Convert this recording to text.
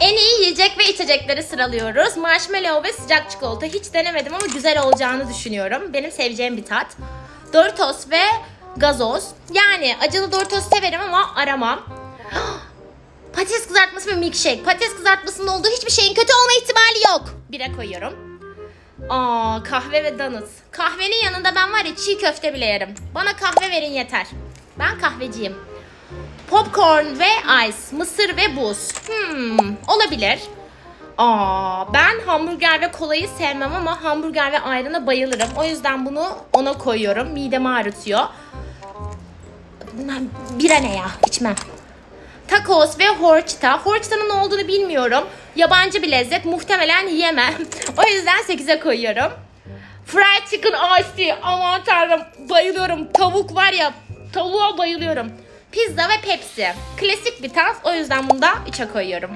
En iyi yiyecek ve içecekleri sıralıyoruz. Marshmallow ve sıcak çikolata hiç denemedim ama güzel olacağını düşünüyorum. Benim seveceğim bir tat. Doritos ve gazoz. Yani acılı Doritos severim ama aramam. Patates kızartması ve milkshake. Patates kızartmasının olduğu hiçbir şeyin kötü olma ihtimali yok. Bire koyuyorum. Aa kahve ve donut. Kahvenin yanında ben var ya çiğ köfte bile yerim. Bana kahve verin yeter. Ben kahveciyim. Popcorn ve ice. Mısır ve buz. Hmm, olabilir. Aa, ben hamburger ve kolayı sevmem ama hamburger ve ayrına bayılırım. O yüzden bunu ona koyuyorum. Midemi ağrıtıyor. Bira ne ya? İçmem. Tacos ve horchata. Horchata'nın ne olduğunu bilmiyorum. Yabancı bir lezzet. Muhtemelen yiyemem. o yüzden 8'e koyuyorum. Fried chicken iced tea. Aman tanrım. Bayılıyorum. Tavuk var ya. Tavuğa bayılıyorum. Pizza ve Pepsi. Klasik bir tat. O yüzden bunu da 3'e koyuyorum.